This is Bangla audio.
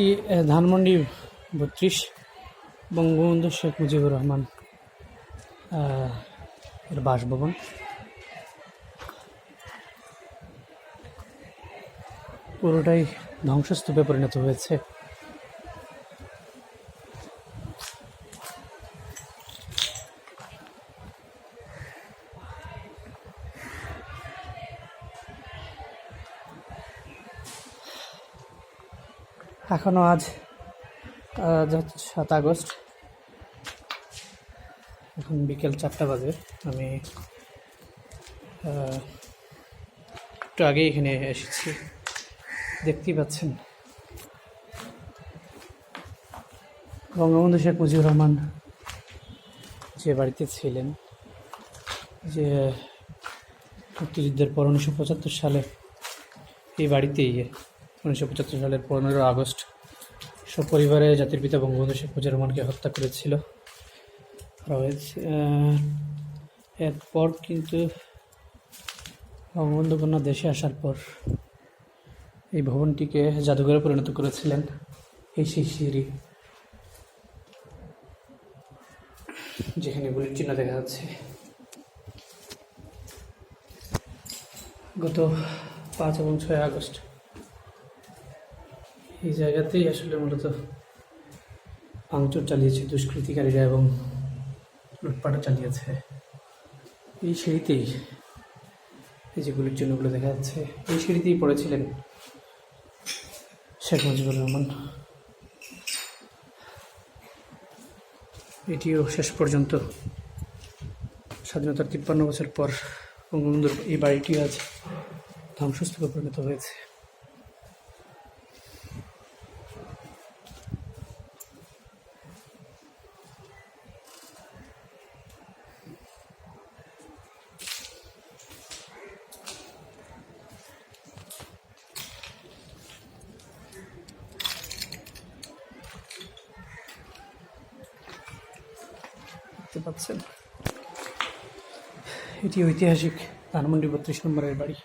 এটি ধানমন্ডি বত্রিশ বঙ্গবন্ধু শেখ মুজিবুর রহমান এর বাসভবন। পুরোটাই ধ্বংসস্তূপে পরিণত হয়েছে। এখনও আজ সাত আগস্ট। এখন বিকেল চারটা বাজে। আমি একটু আগে এখানে এসেছি। দেখতেই পাচ্ছেন। বঙ্গবন্ধু শেখ মুজিবুর রহমান যে বাড়িতে ছিলেন, যে মুক্তিযুদ্ধের পর উনিশশো পঁচাত্তর সালে এই বাড়িতেই উনিশশো পঁচাত্তর সালের পনেরো আগস্ট সপরিবারে জাতির পিতা বঙ্গবন্ধু শেখ মুজিবুর রহমানকে হত্যা করেছিল। করা এরপর কিন্তু বঙ্গবন্ধু কন্যা দেশে আসার পর এই ভবনটিকে জাদুঘরে পরিণত করেছিলেন এই সেই সিঁড়ি। যেখানে গুলির চিহ্ন দেখা যাচ্ছে। গত পাঁচ এবং ছয় আগস্ট এই জায়গাতেই আসলে মূলত ভাঙচুর চালিয়েছে দুষ্কৃতিকারীরা এবং লুটপাট চালিয়েছে। এই সিঁড়িতেই, এই যে গুলির চিহ্নগুলো দেখা যাচ্ছে, এই সিঁড়িতেই পড়েছিলেন শেখ মুজিবুর রহমান। এটিও শেষ পর্যন্ত। স্বাধীনতার তিপ্পান্ন বছর পর বঙ্গবন্ধুর এই বাড়িটি আজ ধ্বংসস্তূপে পরিণত হয়েছে। পাচ্ছেন। এটি ঐতিহাসিক ধানমন্ডি বত্রিশ নম্বরের বাড়ি।